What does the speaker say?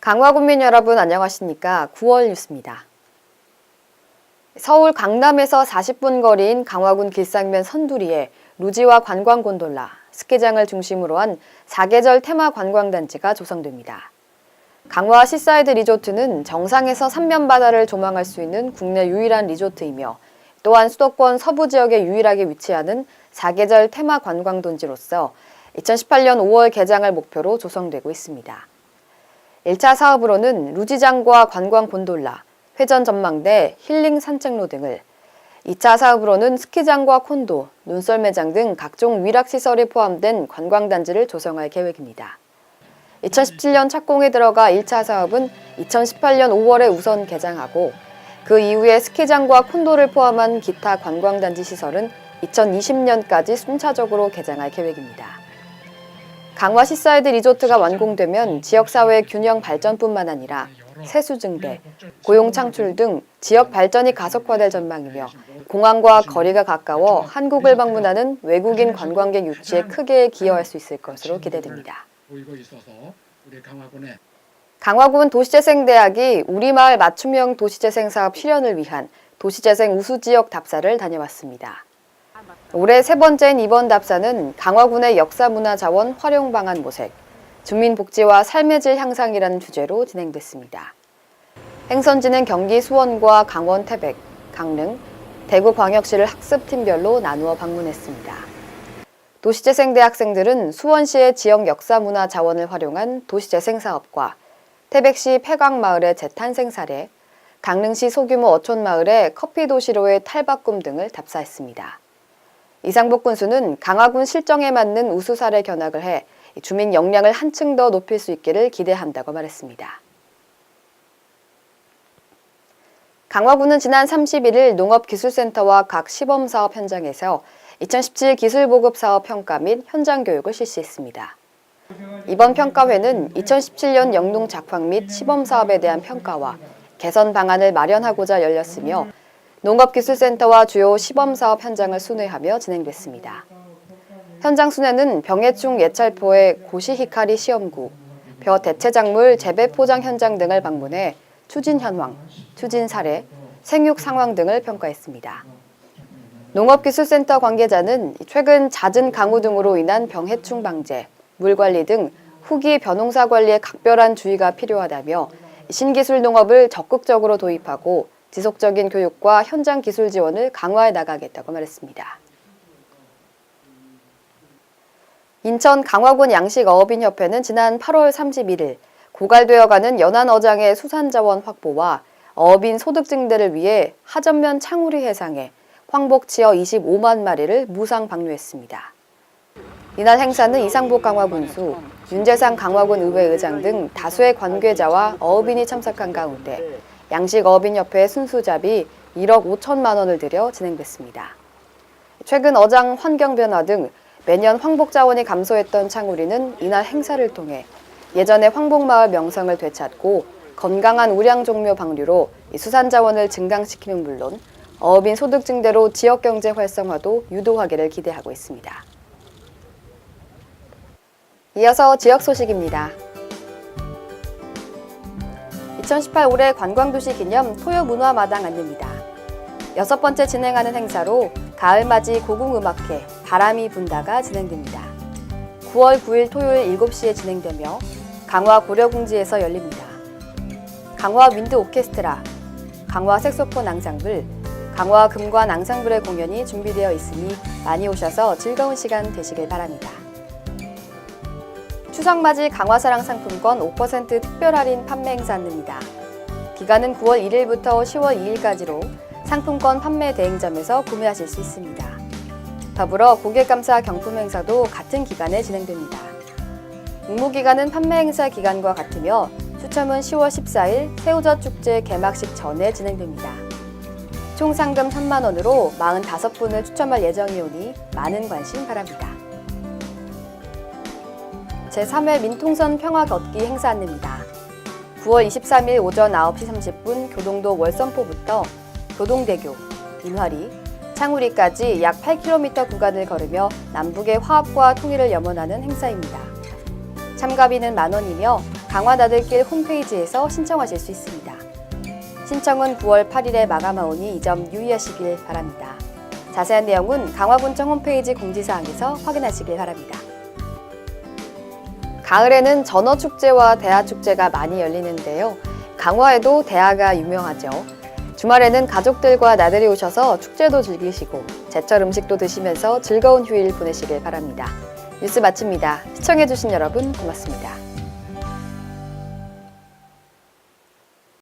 강화 국민 여러분 안녕하십니까? 9월 뉴스입니다. 서울 강남에서 40분 거리인 강화군 길상면 선두리에 루지와 관광 곤돌라, 스키장을 중심으로 한 사계절 테마 관광단지가 조성됩니다. 강화 시사이드 리조트는 정상에서 삼면 바다를 조망할 수 있는 국내 유일한 리조트이며 또한 수도권 서부 지역에 유일하게 위치하는 사계절 테마 관광 단지로서 2018년 5월 개장을 목표로 조성되고 있습니다. 1차 사업으로는 루지장과 관광 곤돌라, 회전 전망대, 힐링 산책로 등을 2차 사업으로는 스키장과 콘도, 눈썰매장 등 각종 위락시설이 포함된 관광단지를 조성할 계획입니다. 2017년 착공에 들어가 1차 사업은 2018년 5월에 우선 개장하고 그 이후에 스키장과 콘도를 포함한 기타 관광단지 시설은 2020년까지 순차적으로 개장할 계획입니다. 강화 시사이드 리조트가 완공되면 지역사회 균형 발전뿐만 아니라 세수 증대, 고용 창출 등 지역 발전이 가속화될 전망이며 공항과 거리가 가까워 한국을 방문하는 외국인 관광객 유치에 크게 기여할 수 있을 것으로 기대됩니다. 강화군 도시재생대학이 우리마을 맞춤형 도시재생 사업 실현을 위한 도시재생 우수지역 답사를 다녀왔습니다. 올해 세 번째인 이번 답사는 강화군의 역사문화자원 활용 방안 모색, 주민복지와 삶의 질 향상이라는 주제로 진행됐습니다. 행선지는 경기 수원과 강원 태백, 강릉, 대구 광역시를 학습팀별로 나누어 방문했습니다. 도시재생대 학생들은 수원시의 지역 역사문화 자원을 활용한 도시재생 사업과 태백시 폐광마을의 재탄생 사례, 강릉시 소규모 어촌마을의 커피 도시로의 탈바꿈 등을 답사했습니다. 이상복 군수는 강화군 실정에 맞는 우수 사례 견학을 해 주민 역량을 한층 더 높일 수 있기를 기대한다고 말했습니다. 강화군은 지난 31일 농업기술센터와 각 시범사업 현장에서 2017 기술보급 사업 평가 및 현장 교육을 실시했습니다. 이번 평가회는 2017년 영농 작황 및 시범 사업에 대한 평가와 개선 방안을 마련하고자 열렸으며 농업기술센터와 주요 시범 사업 현장을 순회하며 진행됐습니다. 현장 순회는 병해충 예찰포의 고시히카리 시험구, 벼 대체작물 재배 포장 현장 등을 방문해 추진 현황, 추진 사례, 생육 상황 등을 평가했습니다. 농업기술센터 관계자는 최근 잦은 강우 등으로 인한 병해충 방제, 물 관리 등 후기 벼농사 관리에 각별한 주의가 필요하다며 신기술 농업을 적극적으로 도입하고 지속적인 교육과 현장 기술 지원을 강화해 나가겠다고 말했습니다. 인천 강화군 양식어업인협회는 지난 8월 31일 고갈되어가는 연안어장의 수산자원 확보와 어업인 소득 증대를 위해 하전면 창우리 해상에 황복치어 25만 마리를 무상 방류했습니다. 이날 행사는 이상복 강화군수, 윤재상 강화군 의회 의장 등 다수의 관계자와 어업인이 참석한 가운데 양식어업인협회 순수잡이 1억 5천만 원을 들여 진행됐습니다. 최근 어장 환경 변화 등 매년 황복 자원이 감소했던 창우리는 이날 행사를 통해 예전의 황복마을 명성을 되찾고 건강한 우량 종묘 방류로 수산 자원을 증강시키는 물론 어업인 소득 증대로 지역 경제 활성화도 유도하기를 기대하고 있습니다. 이어서 지역 소식입니다. 2018 올해 관광도시 기념 토요문화마당 안내입니다. 여섯 번째 진행하는 행사로 가을맞이 고궁음악회 바람이 분다가 진행됩니다. 9월 9일 토요일 7시에 진행되며 강화 고려궁지에서 열립니다. 강화 윈드 오케스트라, 강화 색소폰 앙상블, 강화 금관 앙상블의 공연이 준비되어 있으니 많이 오셔서 즐거운 시간 되시길 바랍니다. 추석맞이 강화사랑 상품권 5% 특별 할인 판매 행사 안내입니다. 기간은 9월 1일부터 10월 2일까지로 상품권 판매 대행점에서 구매하실 수 있습니다. 더불어 고객감사 경품 행사도 같은 기간에 진행됩니다. 응모기간은 판매 행사 기간과 같으며 추첨은 10월 14일 새우젓 축제 개막식 전에 진행됩니다. 총 상금 3만 원으로 45분을 추첨할 예정이오니 많은 관심 바랍니다. 제3회 민통선 평화 걷기 행사 안내입니다. 9월 23일 오전 9시 30분 교동도 월선포부터 교동대교, 인화리, 창우리까지 약 8km 구간을 걸으며 남북의 화합과 통일을 염원하는 행사입니다. 참가비는 만 원이며 강화 나들길 홈페이지에서 신청하실 수 있습니다. 신청은 9월 8일에 마감하오니 이 점 유의하시길 바랍니다. 자세한 내용은 강화군청 홈페이지 공지사항에서 확인하시길 바랍니다. 가을에는 전어축제와 대하축제가 많이 열리는데요. 강화에도 대하가 유명하죠. 주말에는 가족들과 나들이 오셔서 축제도 즐기시고 제철 음식도 드시면서 즐거운 휴일 보내시길 바랍니다. 뉴스 마칩니다. 시청해주신 여러분 고맙습니다.